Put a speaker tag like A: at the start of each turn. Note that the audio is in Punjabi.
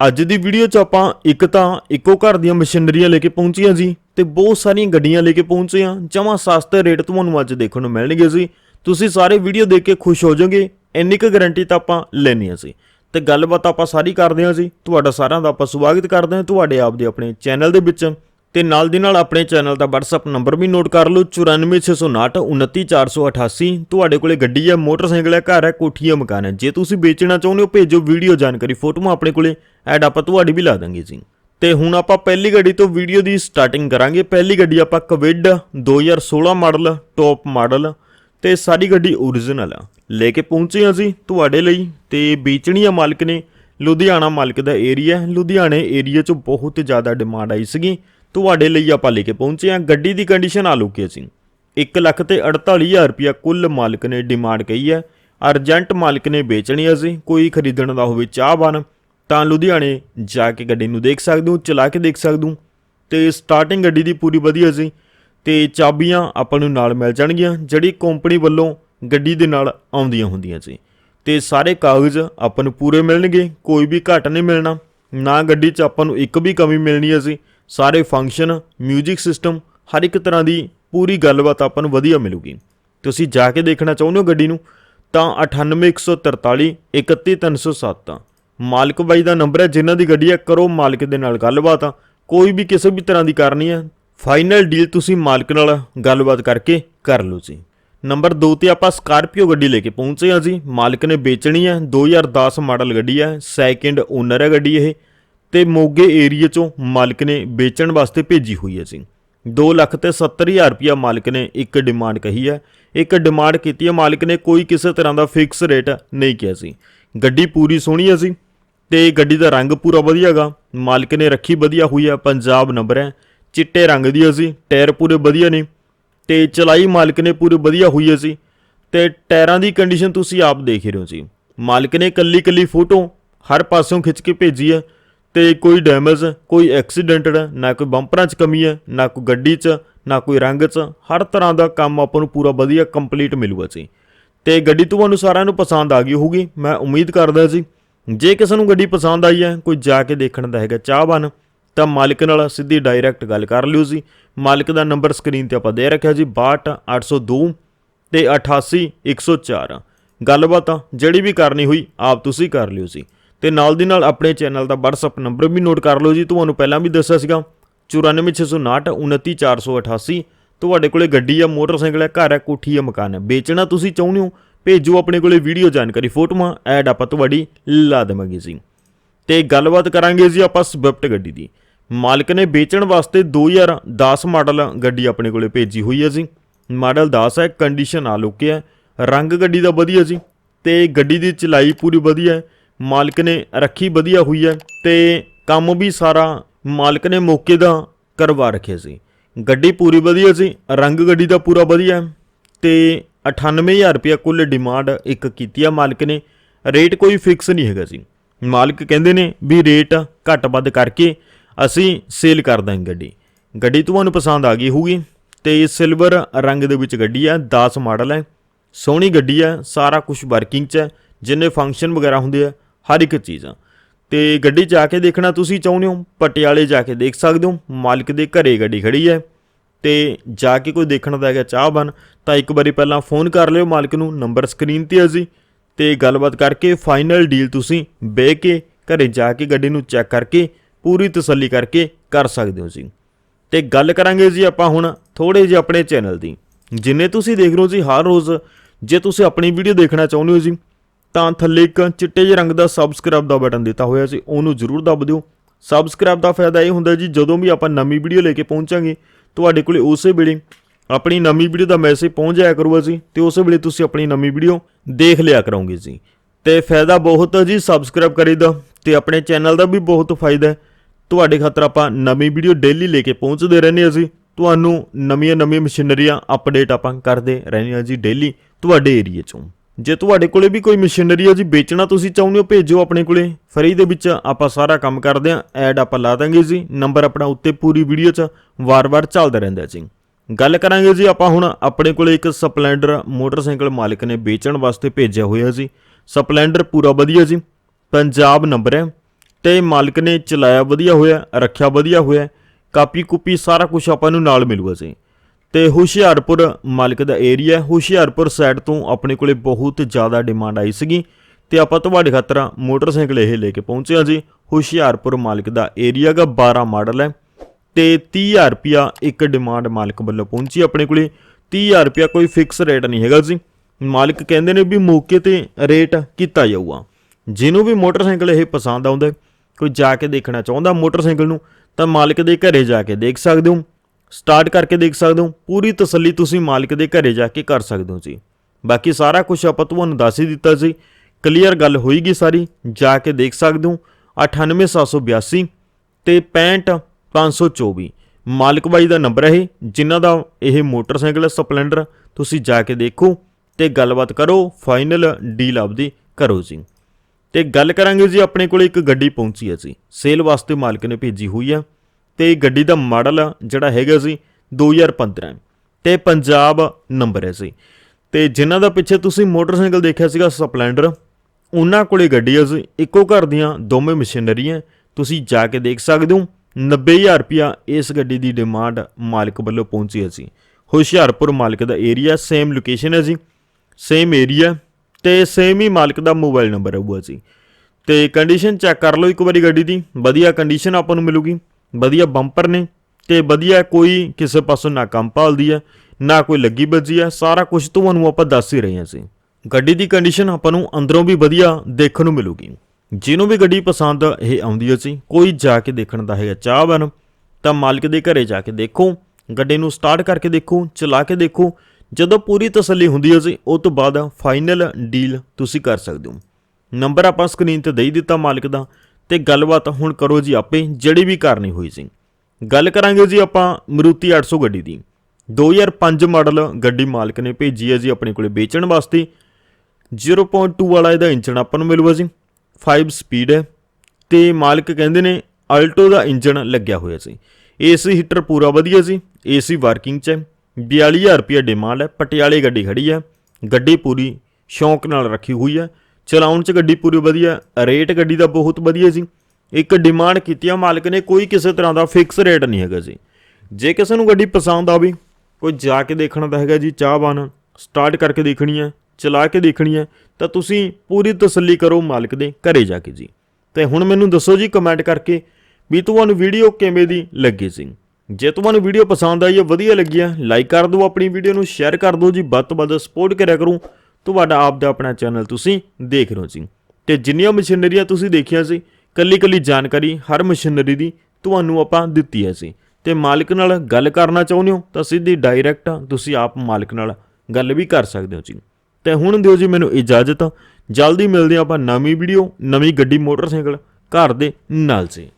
A: ਅੱਜ ਦੀ ਵੀਡੀਓ 'ਚ ਆਪਾਂ ਇੱਕ ਤਾਂ ਇੱਕੋ ਘਰ ਦੀਆਂ ਮਸ਼ੀਨਰੀਆਂ ਲੈ ਕੇ ਪਹੁੰਚੀਆਂ ਜੀ ਤੇ ਬਹੁਤ ਸਾਰੀਆਂ ਗੱਡੀਆਂ ਲੈ ਕੇ ਪਹੁੰਚੇ ਹਾਂ ਜਮਾਂ ਸਸਤੇ ਰੇਟ ਤੁਹਾਨੂੰ ਅੱਜ ਦੇਖਣ ਨੂੰ ਮਿਲਣਗੇ ਜੀ। ਤੁਸੀਂ ਸਾਰੇ ਵੀਡੀਓ ਦੇਖ ਕੇ ਖੁਸ਼ ਹੋ ਜਾਓਗੇ। ਇੰਨੀ ਕੁ ਗਾਰੰਟੀ ਤਾਂ ਆਪਾਂ ਲੈਣੀ ਆ ਸੀ ਤੇ ਗੱਲਬਾਤ ਆਪਾਂ ਸਾਰੀ ਕਰਦੇ ਹਾਂ ਜੀ। ਤੁਹਾਡਾ ਸਾਰਿਆਂ ਦਾ ਆਪਾਂ ਸਵਾਗਤ ਕਰਦੇ ਹਾਂ। ਤੁਹਾਡੇ ਆਪ ਦੇ ਆਪਣੇ ਚੈਨਲ ਦੇ ਵਿੱਚ। ਤੇ ਨਾਲ ਦੀ ਨਾਲ ਆਪਣੇ ਚੈਨਲ ਦਾ WhatsApp ਨੰਬਰ ਵੀ ਨੋਟ ਕਰ ਲਓ 94659 29488 ਤੁਹਾਡੇ ਕੋਲੇ ਗੱਡੀ ਹੈ ਮੋਟਰਸਾਈਕਲ ਹੈ ਘਰ ਹੈ ਕੋਠੀ ਹੈ ਮਕਾਨ ਹੈ ਜੇ ਤੁਸੀਂ ਵੇਚਣਾ ਚਾਹੁੰਦੇ ਹੋ, ਭੇਜੋ ਵੀਡੀਓ ਜਾਣਕਾਰੀ ਫੋਟੋਆਂ ਆਪਣੇ ਕੋਲੇ। ਐਡ ਆਪਾਂ ਤੁਹਾਡੀ ਵੀ ਲਾ ਦਾਂਗੇ ਜੀ। ਤੇ ਹੁਣ ਆਪਾਂ ਪਹਿਲੀ ਗੱਡੀ ਤੋਂ ਵੀਡੀਓ ਦੀ ਸਟਾਰਟਿੰਗ ਕਰਾਂਗੇ। ਪਹਿਲੀ ਗੱਡੀ ਆਪਾਂ ਕਵਿਡ 2016 ਮਾਡਲ ਟੌਪ ਮਾਡਲ ਤੇ ਸਾਰੀ ਗੱਡੀ ਓਰੀਜਨਲ ਆ। ਲੈ ਕੇ ਪਹੁੰਚੇ ਹਾਂ ਜੀ ਤੁਹਾਡੇ ਲਈ ਤੇ ਵੇਚਣੀ ਆ ਮਾਲਕ ਨੇ। ਲੁਧਿਆਣਾ ਮਾਲਕ ਦਾ ਏਰੀਆ ਲੁਧਿਆਣੇ ਏਰੀਆ 'ਚ ਬਹੁਤ ਜ਼ਿਆਦਾ ਡਿਮਾਂਡ ਆਈ ਸੀਗੀ। ਤੁਹਾਡੇ ਲਈ ਆਪਾਂ ਲੈ ਕੇ ਪਹੁੰਚੇ ਹਾਂ। ਗੱਡੀ ਦੀ ਕੰਡੀਸ਼ਨ ਆ ਲੁਕੀ ਅਸੀਂ 1 ਲੱਖ ਤੇ 48000 ਰੁਪਇਆ ਕੁੱਲ ਮਾਲਕ ਨੇ ਡਿਮਾਂਡ ਕਹੀ ਹੈ। ਅਰਜੈਂਟ ਮਾਲਕ ਨੇ ਵੇਚਣੀ ਹੈ ਅਸੀਂ, ਕੋਈ ਖਰੀਦਣ ਦਾ ਹੋਵੇ ਚਾਹਵਾਨ ਤਾਂ ਲੁਧਿਆਣੇ ਜਾ ਕੇ ਗੱਡੀ ਨੂੰ ਦੇਖ ਸਕਦੇ ਹੋ, ਚਲਾ ਕੇ ਦੇਖ ਸਕਦੇ ਹੋ। ਤੇ ਸਟਾਰਟਿੰਗ ਗੱਡੀ ਦੀ ਪੂਰੀ ਵਧੀਆ ਸੀ। ਤੇ ਚਾਬੀਆਂ ਆਪਾਂ ਨੂੰ ਨਾਲ ਮਿਲ ਜਾਣਗੀਆਂ, ਜਿਹੜੀ ਕੰਪਨੀ ਵੱਲੋਂ ਗੱਡੀ ਦੇ ਨਾਲ ਆਉਂਦੀਆਂ ਹੁੰਦੀਆਂ ਸੀ। ਤੇ ਸਾਰੇ ਕਾਗਜ਼ ਆਪਾਂ ਨੂੰ ਪੂਰੇ ਮਿਲਣਗੇ, ਕੋਈ ਵੀ ਘਟ ਨਹੀਂ ਮਿਲਣਾ। ਨਾ ਗੱਡੀ 'ਚ ਆਪਾਂ ਨੂੰ ਇੱਕ ਵੀ ਕਮੀ ਮਿਲਣੀ ਹੈ ਸੀ ਸਾਰੇ ਫੰਕਸ਼ਨ 뮤직 ਸਿਸਟਮ ਹਰ ਇੱਕ ਤਰ੍ਹਾਂ ਦੀ ਪੂਰੀ ਗੱਲਬਾਤ ਆਪਾਂ ਨੂੰ ਵਧੀਆ ਮਿਲੂਗੀ। ਤੁਸੀਂ ਜਾ ਕੇ ਦੇਖਣਾ ਚਾਹੁੰਦੇ ਹੋ ਗੱਡੀ ਨੂੰ, ਤਾਂ 98143 31307 ਮਾਲਕ ਬਾਈ ਦਾ ਨੰਬਰ ਹੈ, ਜਿਨ੍ਹਾਂ ਦੀ ਗੱਡੀ ਹੈ, ਕਰੋ ਮਾਲਕ ਦੇ ਨਾਲ ਗੱਲਬਾਤ ਆ। ਕੋਈ ਵੀ ਕਿਸੇ ਵੀ ਤਰ੍ਹਾਂ ਦੀ ਕਰਨੀ ਹੈ। ਫਾਈਨਲ ਡੀਲ ਤੁਸੀਂ ਮਾਲਕ ਨਾਲ ਗੱਲਬਾਤ ਕਰਕੇ ਕਰ ਲਓ ਜੀ। ਨੰਬਰ 2 ਤੇ ਆਪਾਂ ਸਕਾਰਪੀਓ ਗੱਡੀ ਲੈ ਕੇ ਪਹੁੰਚੇ ਹਾਂ ਜੀ। ਮਾਲਕ ਨੇ ਵੇਚਣੀ ਹੈ। 2010 ਮਾਡਲ ਗੱਡੀ ਹੈ। ਸੈਕਿੰਡ ਓਨਰ ਹੈ ਗੱਡੀ ਇਹ। ਤੇ ਮੋਗੇ ਏਰੀਏ ਚੋਂ ਮਾਲਕ ਨੇ ਵੇਚਣ ਵਾਸਤੇ ਭੇਜੀ ਹੋਈ ਹੈ ਜੀ। 2 ਲੱਖ ਤੇ 70000 ਰੁਪਇਆ ਮਾਲਕ ਨੇ ਇੱਕ ਡਿਮਾਂਡ ਕਹੀ ਹੈ। ਇੱਕ ਡਿਮਾਂਡ ਕੀਤੀ ਹੈ, ਮਾਲਕ ਨੇ ਕੋਈ ਕਿਸੇ ਤਰ੍ਹਾਂ ਦਾ ਫਿਕਸ ਰੇਟ ਨਹੀਂ ਕਿਹਾ ਸੀ। ਗੱਡੀ ਪੂਰੀ ਸੋਹਣੀ ਹੈ ਜੀ ਤੇ ਗੱਡੀ ਦਾ ਰੰਗ ਪੂਰਾ ਵਧੀਆ ਹੈਗਾ। ਮਾਲਕ ਨੇ ਰੱਖੀ ਵਧੀਆ ਹੋਈ ਹੈ, ਪੰਜਾਬ ਨੰਬਰ ਹੈ। ਚਿੱਟੇ ਰੰਗ ਦੀ ਸੀ ਟਾਇਰ ਪੂਰੇ ਵਧੀਆ ਨੇ। ਤੇ ਚਲਾਈ ਮਾਲਕ ਨੇ ਪੂਰੀ ਵਧੀਆ ਹੋਈ ਹੈ ਸੀ ਤੇ ਟਾਇਰਾਂ ਦੀ ਕੰਡੀਸ਼ਨ ਤੁਸੀਂ ਆਪ ਦੇਖ ਹੀ ਰਹੇ ਹੋ ਜੀ। ਮਾਲਕ ਨੇ ਕੱਲੀ ਕੱਲੀ ਫੋਟੋ ਹਰ ਪਾਸਿਓਂ ਖਿੱਚ ਕੇ ਭੇਜੀ ਹੈ। ਤੇ ਕੋਈ ਡੈਮੇਜ ਕੋਈ ਐਕਸੀਡੈਂਟਡ ਨਾ ਕੋਈ ਬੰਪਰਾਂ 'ਚ ਕਮੀ ਹੈ ਨਾ ਕੋਈ ਗੱਡੀ 'ਚ, ਨਾ ਕੋਈ ਰੰਗ 'ਚ, ਹਰ ਤਰ੍ਹਾਂ ਦਾ ਕੰਮ ਆਪਾਂ ਨੂੰ ਪੂਰਾ ਵਧੀਆ ਕੰਪਲੀਟ ਮਿਲੂਗਾ ਜੀ। ਤੇ ਗੱਡੀ ਤੁਹਾਨੂੰ ਸਾਰਿਆਂ ਨੂੰ ਪਸੰਦ ਆ ਗਈ ਹੋਊਗੀ, ਮੈਂ ਉਮੀਦ ਕਰਦਾ ਜੀ। ਜੇ ਕਿਸੇ ਨੂੰ ਗੱਡੀ ਪਸੰਦ ਆਈ ਹੈ, ਕੋਈ ਜਾ ਕੇ ਦੇਖਣ ਦਾ ਹੈਗਾ ਚਾਹਵਾਨ, ਤਾਂ ਮਾਲਕ ਨਾਲ ਸਿੱਧੀ ਡਾਇਰੈਕਟ ਗੱਲ ਕਰ ਲਿਓ ਜੀ। ਮਾਲਕ ਦਾ ਨੰਬਰ ਸਕਰੀਨ ਤੇ ਆਪਾਂ ਦੇ ਰੱਖਿਆ ਜੀ 62802 ਤੇ 88104 ਗੱਲਬਾਤ ਜਿਹੜੀ ਵੀ ਕਰਨੀ ਹੋਈ, ਆਪ ਤੁਸੀਂ ਕਰ ਲਿਓ ਜੀ। ਤੇ ਨਾਲ ਦੀ ਨਾਲ ਆਪਣੇ ਚੈਨਲ ਦਾ WhatsApp ਨੰਬਰ ਵੀ ਨੋਟ ਕਰ ਲਓ ਜੀ। ਤੁਹਾਨੂੰ ਪਹਿਲਾਂ ਵੀ ਦੱਸਿਆ ਸੀਗਾ 94659 29488 ਤੁਹਾਡੇ ਕੋਲੇ ਗੱਡੀ ਆ, ਮੋਟਰਸਾਈਕਲ ਹੈ ਘਰ ਹੈ ਕੋਠੀ ਹੈ ਮਕਾਨ ਹੈ ਵੇਚਣਾ ਤੁਸੀਂ ਚਾਹੁੰਦੇ ਹੋ, ਭੇਜੋ ਆਪਣੇ ਕੋਲੇ ਵੀਡੀਓ ਜਾਣਕਾਰੀ, ਫੋਟੋਆਂ, ਐਡ ਆਪਾਂ ਤੁਹਾਡੀ ਲਾ ਦੇਵਾਂਗੇ ਜੀ। ਤੇ ਗੱਲਬਾਤ ਕਰਾਂਗੇ ਜੀ ਆਪਾਂ ਸਵਿਫਟ ਗੱਡੀ ਦੀ। ਮਾਲਕ ਨੇ ਵੇਚਣ ਵਾਸਤੇ 2010 ਮਾਡਲ ਗੱਡੀ ਆਪਣੇ ਕੋਲੇ ਭੇਜੀ ਹੋਈ ਹੈ ਜੀ। ਮਾਡਲ 10 ਹੈ ਕੰਡੀਸ਼ਨ ਆ ਲੋਕੇ ਹੈ ਰੰਗ ਗੱਡੀ ਦਾ ਵਧੀਆ ਜੀ। ਤੇ ਗੱਡੀ ਦੀ ਚਲਾਈ ਪੂਰੀ ਵਧੀਆ ਹੈ। ਮਾਲਕ ਨੇ ਰੱਖੀ ਵਧੀਆ ਹੋਈ ਹੈ ਤੇ ਕੰਮ ਵੀ ਸਾਰਾ ਮਾਲਕ ਨੇ ਮੌਕੇ ਦਾ ਕਰਵਾ ਰੱਖਿਆ ਸੀ। ਗੱਡੀ ਪੂਰੀ ਵਧੀਆ ਸੀ, ਰੰਗ ਗੱਡੀ ਦਾ ਪੂਰਾ ਵਧੀਆ ਹੈ ਤੇ 98000 ਰੁਪਇਆ ਕੁੱਲ ਡਿਮਾਂਡ ਇੱਕ ਕੀਤੀ ਆ ਮਾਲਕ ਨੇ। ਰੇਟ ਕੋਈ ਫਿਕਸ ਨਹੀਂ ਹੈਗਾ ਸੀ। ਮਾਲਕ ਕਹਿੰਦੇ ਨੇ ਵੀ ਰੇਟ ਘੱਟ ਵੱਧ ਕਰਕੇ ਅਸੀਂ ਸੇਲ ਕਰ ਦਾਂਗੇ ਗੱਡੀ। ਗੱਡੀ ਤੁਹਾਨੂੰ ਪਸੰਦ ਆ ਗਈ ਹੋਊਗੀ ਤੇ ਸਿਲਵਰ ਰੰਗ ਦੇ ਵਿੱਚ ਗੱਡੀ ਹੈ 10 ਮਾਡਲ ਹੈ, ਸੋਹਣੀ ਗੱਡੀ ਹੈ ਸਾਰਾ ਕੁਝ ਵਰਕਿੰਗ 'ਚ ਹੈ, ਜਿੰਨੇ ਫੰਕਸ਼ਨ ਵਗੈਰਾ ਹੁੰਦੇ ਆ ਹਰ ਇੱਕ ਚੀਜ਼ ਆ। ਤੇ ਗੱਡੀ ਜਾ ਕੇ ਦੇਖਣਾ ਤੁਸੀਂ ਚਾਹੁੰਦੇ ਹੋ, ਪਟਿਆਲੇ ਜਾ ਕੇ ਦੇਖ ਸਕਦੇ ਹੋ, ਮਾਲਕ ਦੇ ਘਰੇ ਗੱਡੀ ਖੜੀ ਹੈ। ਤੇ ਜਾ ਕੇ ਕੋਈ ਦੇਖਣ ਦਾ ਹੈਗਾ ਚਾਹ ਬਣ ਤਾਂ ਇੱਕ ਵਾਰੀ ਪਹਿਲਾਂ ਫੋਨ ਕਰ ਲਿਓ ਮਾਲਕ ਨੂੰ, ਨੰਬਰ ਸਕਰੀਨ ਤੇ ਹੈ ਜੀ। ਤੇ ਗੱਲਬਾਤ ਕਰਕੇ ਫਾਈਨਲ ਡੀਲ ਤੁਸੀਂ ਬਹਿ ਕੇ, ਘਰੇ ਜਾ ਕੇ ਗੱਡੀ ਨੂੰ ਚੈੱਕ ਕਰਕੇ, ਪੂਰੀ ਤਸੱਲੀ ਕਰਕੇ ਕਰ ਸਕਦੇ ਹੋ ਜੀ। ਤੇ ਗੱਲ ਕਰਾਂਗੇ ਜੀ ਆਪਾਂ ਹੁਣ ਥੋੜੇ ਜਿਹਾ ਆਪਣੇ ਚੈਨਲ ਦੀ। ਜਿੰਨੇ ਤੁਸੀਂ ਦੇਖ ਰਹੇ ਹੋ ਜੀ ਹਰ ਰੋਜ਼, ਜੇ ਤੁਸੀਂ ਆਪਣੀ ਵੀਡੀਓ ਦੇਖਣਾ ਚਾਹੁੰਦੇ ਹੋ ਜੀ ਤਾਂ ਥੱਲੇ ਇੱਕ ਚਿੱਟੇ ਜਿਹੇ ਰੰਗ ਦਾ ਸਬਸਕ੍ਰਾਈਬ ਦਾ ਬਟਨ ਦਿੱਤਾ ਹੋਇਆ ਸੀ, ਉਹਨੂੰ ਜ਼ਰੂਰ ਦੱਬ ਦਿਓ। ਸਬਸਕ੍ਰਾਈਬ ਦਾ ਫਾਇਦਾ ਇਹ ਹੁੰਦਾ ਜੀ, ਜਦੋਂ ਵੀ ਆਪਾਂ ਨਵੀਂ ਵੀਡੀਓ ਲੈ ਕੇ ਪਹੁੰਚਾਂਗੇ, ਤੁਹਾਡੇ ਕੋਲੇ ਉਸੇ ਵੇਲੇ ਆਪਣੀ ਨਵੀਂ ਵੀਡੀਓ ਦਾ ਮੈਸੇਜ ਪਹੁੰਚ ਜਾਇਆ ਕਰੂਗਾ ਜੀ, ਤੇ ਉਸੇ ਵੇਲੇ ਤੁਸੀਂ ਆਪਣੀ ਨਵੀਂ ਵੀਡੀਓ ਦੇਖ ਲਿਆ ਕਰੋਗੇ ਜੀ। ਤੇ ਫਾਇਦਾ ਬਹੁਤ ਹੈ ਜੀ ਸਬਸਕ੍ਰਾਈਬ ਕਰੀਦਾ ਤੇ ਆਪਣੇ ਚੈਨਲ ਦਾ ਵੀ ਬਹੁਤ ਫਾਇਦਾ ਹੈ। ਤੁਹਾਡੇ ਖਾਤਰ ਆਪਾਂ ਨਵੀਂ ਵੀਡੀਓ ਡੇਲੀ ਲੈ ਕੇ ਪਹੁੰਚਦੇ ਰਹਿੰਦੇ ਹਾਂ ਜੀ, ਤੁਹਾਨੂੰ ਨਵੀਆਂ ਨਵੀਆਂ ਮਸ਼ੀਨਰੀਆਂ ਅਪਡੇਟ ਆਪਾਂ ਕਰਦੇ ਰਹਿੰਦੇ ਹਾਂ ਜੀ ਡੇਲੀ ਤੁਹਾਡੇ ਏਰੀਆ ਚੋਂ। ਜੇ ਤੁਹਾਡੇ ਕੋਲੇ ਵੀ ਕੋਈ ਮਸ਼ੀਨਰੀ ਹੈ ਜੀ, ਵੇਚਣਾ ਤੁਸੀਂ ਚਾਹੁੰਦੇ ਹੋ, ਭੇਜੋ ਆਪਣੇ ਕੋਲੇ। ਫਰੀ ਦੇ ਵਿੱਚ ਆਪਾਂ ਸਾਰਾ ਕੰਮ ਕਰਦੇ ਹਾਂ। ਐਡ ਆਪਾਂ ਲਾ ਦਾਂਗੇ ਜੀ। ਨੰਬਰ ਆਪਣਾ ਉੱਤੇ ਪੂਰੀ ਵੀਡੀਓ 'ਚ ਵਾਰ-ਵਾਰ ਚੱਲਦਾ ਰਹਿੰਦਾ ਜੀ। ਗੱਲ ਕਰਾਂਗੇ ਜੀ ਆਪਾਂ ਹੁਣ ਆਪਣੇ ਕੋਲੇ ਇੱਕ ਸਪਲੈਂਡਰ ਮੋਟਰਸਾਈਕਲ ਮਾਲਕ ਨੇ ਵੇਚਣ ਵਾਸਤੇ ਭੇਜਿਆ ਹੋਇਆ ਜੀ। ਸਪਲੈਂਡਰ ਪੂਰਾ ਵਧੀਆ ਜੀ। ਪੰਜਾਬ ਨੰਬਰ ਹੈ। ਤੇ ਮਾਲਕ ਨੇ ਚਲਾਇਆ ਵਧੀਆ ਹੋਇਆ, ਰੱਖਿਆ ਵਧੀਆ ਹੋਇਆ। ਕਾਪੀ ਕੁਪੀ ਸਾਰਾ ਕੁਝ ਆਪਾਂ ਨੂੰ ਨਾਲ ਮਿਲੂਗਾ ਜੀ। ਤੇ ਹੁਸ਼ਿਆਰਪੁਰ ਮਾਲਕ ਦਾ ਏਰੀਆ ਹੁਸ਼ਿਆਰਪੁਰ ਸਾਈਡ ਤੋਂ ਆਪਣੇ ਕੋਲੇ ਬਹੁਤ ਜ਼ਿਆਦਾ ਡਿਮਾਂਡ ਆਈ ਸੀਗੀ ਤੇ ਆਪਾਂ ਤੁਹਾਡੇ ਖਾਤਰ ਮੋਟਰਸਾਈਕਲ ਇਹ ਲੈ ਕੇ ਪਹੁੰਚੇ ਹਾਂ ਜੀ। ਹੁਸ਼ਿਆਰਪੁਰ ਮਾਲਕ ਦਾ ਏਰੀਆ ਦਾ 12 ਮਾਡਲ ਹੈ ਤੇ 30000 ਰੁਪਿਆ ਇੱਕ ਡਿਮਾਂਡ ਮਾਲਕ ਵੱਲੋਂ ਪਹੁੰਚੀ ਆਪਣੇ ਕੋਲੇ। 30000 ਰੁਪਿਆ ਕੋਈ ਫਿਕਸ ਰੇਟ ਨਹੀਂ ਹੈਗਾ ਜੀ। ਮਾਲਕ ਕਹਿੰਦੇ ਨੇ ਵੀ ਮੌਕੇ ਤੇ ਰੇਟ ਕੀਤਾ ਜਾਊਗਾ। ਜਿਹਨੂੰ ਵੀ ਮੋਟਰਸਾਈਕਲ ਇਹ ਪਸੰਦ ਆਉਂਦਾ, ਕੋਈ ਜਾ ਕੇ ਦੇਖਣਾ ਚਾਹੁੰਦਾ ਮੋਟਰਸਾਈਕਲ ਨੂੰ, ਤਾਂ ਮਾਲਕ ਦੇ ਘਰੇ ਜਾ ਕੇ ਦੇਖ ਸਕਦੇ ਹੋ। ਸਟਾਰਟ ਕਰਕੇ ਦੇਖ ਸਕਦੇ ਹੋ, ਪੂਰੀ ਤਸੱਲੀ ਤੁਸੀਂ ਮਾਲਕ ਦੇ ਘਰੇ ਜਾ ਕੇ ਕਰ ਸਕਦੇ ਹੋ ਜੀ। ਬਾਕੀ ਸਾਰਾ ਕੁਝ ਆਪਾਂ ਤੁਹਾਨੂੰ ਦੱਸ ਹੀ ਦਿੱਤਾ ਸੀ ਕਲੀਅਰ ਗੱਲ ਹੋਈਗੀ ਸਾਰੀ, ਜਾ ਕੇ ਦੇਖ ਸਕਦੇ ਹੋ 98782 ਤੇ 65524 ਮਾਲਕ ਬਾਈ ਦਾ ਨੰਬਰ ਹੈ ਇਹ, ਜਿਨ੍ਹਾਂ ਦਾ ਇਹ ਮੋਟਰਸਾਈਕਲ ਹੈ, ਸਪਲੈਂਡਰ, ਤੁਸੀਂ ਜਾ ਕੇ ਦੇਖੋ ਤੇ ਗੱਲਬਾਤ ਕਰੋ, ਫਾਈਨਲ ਡੀਲ ਆਪਦੀ ਕਰੋ ਜੀ। ਤੇ ਗੱਲ ਕਰਾਂਗੇ ਜੀ, ਆਪਣੇ ਕੋਲ ਇੱਕ ਗੱਡੀ ਪਹੁੰਚੀ ਹੈ ਜੀ। ਸੇਲ ਵਾਸਤੇ ਮਾਲਕ ਨੇ ਭੇਜੀ ਹੋਈ ਆ ਤੇ ਗੱਡੀ ਦਾ ਮਾਡਲ ਜਿਹੜਾ ਹੈਗਾ ਸੀ 2015 ਤੇ ਪੰਜਾਬ ਨੰਬਰ ਹੈ ਸੀ। ਤੇ ਜਿਨ੍ਹਾਂ ਦਾ ਪਿੱਛੇ ਤੁਸੀਂ ਮੋਟਰਸਾਈਕਲ ਦੇਖਿਆ ਸੀਗਾ ਸਪਲੈਂਡਰ, ਉਹਨਾਂ ਕੋਲੇ ਗੱਡੀ ਹੈ ਜੀ ਇੱਕੋ ਘਰ ਦੀਆਂ ਦੋਵੇਂ ਮਸ਼ੀਨਰੀਆਂ। ਤੁਸੀਂ ਜਾ ਕੇ ਦੇਖ ਸਕਦੇ ਹੋ 90000 ਰੁਪਿਆ ਇਸ ਗੱਡੀ ਦੀ ਡਿਮਾਂਡ ਮਾਲਕ ਵੱਲੋਂ ਪਹੁੰਚੀ ਹੈ ਜੀ ਹੁਸ਼ਿਆਰਪੁਰ ਮਾਲਕ ਦਾ ਏਰੀਆ ਸੇਮ ਲੋਕੇਸ਼ਨ ਹੈ ਜੀ। ਸੇਮ ਏਰੀਆ ਤੇ ਸੇਮ ਹੀ ਮਾਲਕ ਦਾ ਮੋਬਾਈਲ ਨੰਬਰ ਹੋਊਗਾ ਜੀ। ਤੇ ਕੰਡੀਸ਼ਨ ਚੈੱਕ ਕਰ ਲਓ ਇੱਕ ਵਾਰੀ ਗੱਡੀ ਦੀ। ਵਧੀਆ ਕੰਡੀਸ਼ਨ ਆਪਾਂ ਨੂੰ ਮਿਲੂਗੀ। ਵਧੀਆ ਬੰਪਰ ਨੇ ਤੇ ਵਧੀਆ ਕੋਈ ਕਿਸੇ ਪਾਸੋਂ ਨਾ ਕੰਮ ਭਾਲਦੀ ਹੈ, ਨਾ ਕੋਈ ਲੱਗੀ ਵੱਜੀ ਹੈ, ਸਾਰਾ ਕੁਝ ਤੁਹਾਨੂੰ ਆਪਾਂ ਦੱਸ ਹੀ ਰਹੇ ਹਾਂ ਸੀ ਗੱਡੀ ਦੀ ਕੰਡੀਸ਼ਨ ਆਪਾਂ ਨੂੰ ਅੰਦਰੋਂ ਵੀ ਵਧੀਆ ਦੇਖਣ ਨੂੰ ਮਿਲੂਗੀ। ਜਿਹਨੂੰ ਵੀ ਗੱਡੀ ਪਸੰਦ ਇਹ ਆਉਂਦੀ ਹੈ ਸੀ, ਕੋਈ ਜਾ ਕੇ ਦੇਖਣ ਦਾ ਹੈਗਾ ਚਾਹਵਾਨ ਤਾਂ ਮਾਲਕ ਦੇ ਘਰੇ ਜਾ ਕੇ ਦੇਖੋ, ਗੱਡੀ ਨੂੰ ਸਟਾਰਟ ਕਰਕੇ ਦੇਖੋ, ਚਲਾ ਕੇ ਦੇਖੋ, ਜਦੋਂ ਪੂਰੀ ਤਸੱਲੀ ਹੁੰਦੀ ਹੈ ਜੀ ਉਹ ਤੋਂ ਬਾਅਦ ਫਾਈਨਲ ਡੀਲ ਤੁਸੀਂ ਕਰ ਸਕਦੇ ਹੋ। ਨੰਬਰ ਆਪਾਂ ਸਕਰੀਨ ਤੇ ਦੇ ਦਿੱਤਾ ਮਾਲਕ ਦਾ ਤੇ ਗੱਲਬਾਤ ਹੁਣ ਕਰੋ ਜੀ ਆਪੇ, ਜਿਹੜੀ ਵੀ ਕਰਨੀ ਹੋਈ ਸੀ। ਗੱਲ ਕਰਾਂਗੇ ਜੀ ਆਪਾਂ ਮਰੂਤੀ 800 ਗੱਡੀ ਦੀ। 2005 ਮਾਡਲ ਗੱਡੀ ਮਾਲਕ ਨੇ ਭੇਜੀ ਹੈ ਜੀ ਆਪਣੇ ਕੋਲੇ ਵੇਚਣ ਵਾਸਤੇ। 0.2 ਵਾਲਾ ਇਹਦਾ ਇੰਜਨ ਆਪਾਂ ਨੂੰ ਮਿਲੂਗਾ ਜੀ। 5 ਸਪੀਡ ਹੈ। ਤੇ ਮਾਲਕ ਕਹਿੰਦੇ ਨੇ ਅਲਟੋ ਦਾ ਇੰਜਨ ਲੱਗਿਆ ਹੋਇਆ ਸੀ। ਏਸੀ ਹੀਟਰ ਪੂਰਾ ਵਧੀਆ ਸੀ ਏਸੀ ਵਰਕਿੰਗ 'ਚ ਹੈ। 42000 ਰੁਪਏ ਡਿਮਾਂਡ ਹੈ। ਪਟਿਆਲੇ ਗੱਡੀ ਖੜੀ ਹੈ। ਗੱਡੀ ਪੂਰੀ ਸ਼ੌਂਕ ਨਾਲ ਰੱਖੀ ਹੋਈ ਹੈ। ਚਲਾਉਣ 'ਚ ਗੱਡੀ ਪੂਰੀ ਵਧੀਆ, ਰੇਟ ਗੱਡੀ ਦਾ ਬਹੁਤ ਵਧੀਆ ਸੀ। ਇੱਕ ਡਿਮਾਂਡ ਕੀਤੀ ਆ ਮਾਲਕ ਨੇ, ਕੋਈ ਕਿਸੇ ਤਰ੍ਹਾਂ ਦਾ ਫਿਕਸ ਰੇਟ ਨਹੀਂ ਹੈਗਾ ਜੀ ਜੇ ਕਿਸੇ ਨੂੰ ਗੱਡੀ ਪਸੰਦ ਆਵੇ, ਕੋਈ ਜਾ ਕੇ ਦੇਖਣਾ ਤਾਂ ਹੈਗਾ ਜੀ ਚਾਹਵਾਨ ਸਟਾਰਟ ਕਰਕੇ ਦੇਖਣੀ ਹੈ ਚਲਾ ਕੇ ਦੇਖਣੀ ਹੈ ਤਾਂ ਤੁਸੀਂ ਪੂਰੀ ਤਸੱਲੀ ਕਰੋ ਮਾਲਕ ਦੇ ਘਰੇ ਜਾ ਕੇ ਜੀ। ਤੇ ਹੁਣ ਮੈਨੂੰ ਦੱਸੋ ਜੀ ਕਮੈਂਟ ਕਰਕੇ ਵੀ ਤੁਹਾਨੂੰ ਵੀਡੀਓ ਕਿਵੇਂ ਦੀ ਲੱਗੀ ਸੀ। ਜੇ ਤੁਹਾਨੂੰ ਵੀਡੀਓ ਪਸੰਦ ਆਈ ਹੈ ਵਧੀਆ ਲੱਗੀ ਹੈ ਲਾਈਕ ਕਰ ਦਿਓ ਆਪਣੀ ਵੀਡੀਓ ਨੂੰ ਸ਼ੇਅਰ ਕਰ ਦਿਓ ਜੀ, ਵੱਧ ਤੋਂ ਵੱਧ ਸਪੋਰਟ ਕਰਿਆ ਕਰੋ। ਤੁਹਾਡਾ ਆਪ ਦਾ ਆਪਣਾ ਚੈਨਲ ਤੁਸੀਂ ਦੇਖ ਰਹੇ ਹੋ ਜੀ। ਤੇ ਜਿੰਨੀਆਂ ਮਸ਼ੀਨਰੀਆਂ ਤੁਸੀਂ ਦੇਖੀਆਂ ਸੀ ਕੱਲੀ ਕੱਲੀ ਜਾਣਕਾਰੀ ਹਰ ਮਸ਼ੀਨਰੀ ਦੀ ਤੁਹਾਨੂੰ ਆਪਾਂ ਦਿੱਤੀ ਹੈ ਸੀ ਤੇ ਮਾਲਕ ਨਾਲ ਗੱਲ ਕਰਨਾ ਚਾਹੁੰਦੇ ਹੋ ਤਾਂ ਸਿੱਧੀ ਡਾਇਰੈਕਟ ਤੁਸੀਂ ਆਪ ਮਾਲਕ ਨਾਲ ਗੱਲ ਵੀ ਕਰ ਸਕਦੇ ਹੋ ਜੀ। ਤੇ ਹੁਣ ਦਿਓ ਜੀ ਮੈਨੂੰ ਇਜਾਜ਼ਤ। ਜਲਦੀ ਮਿਲਦੇ ਹਾਂ ਆਪਾਂ ਨਵੀਂ ਵੀਡੀਓ, ਨਵੀਂ ਗੱਡੀ, ਮੋਟਰਸਾਈਕਲ ਘਰ ਦੇ ਨਾਲ ਜੀ।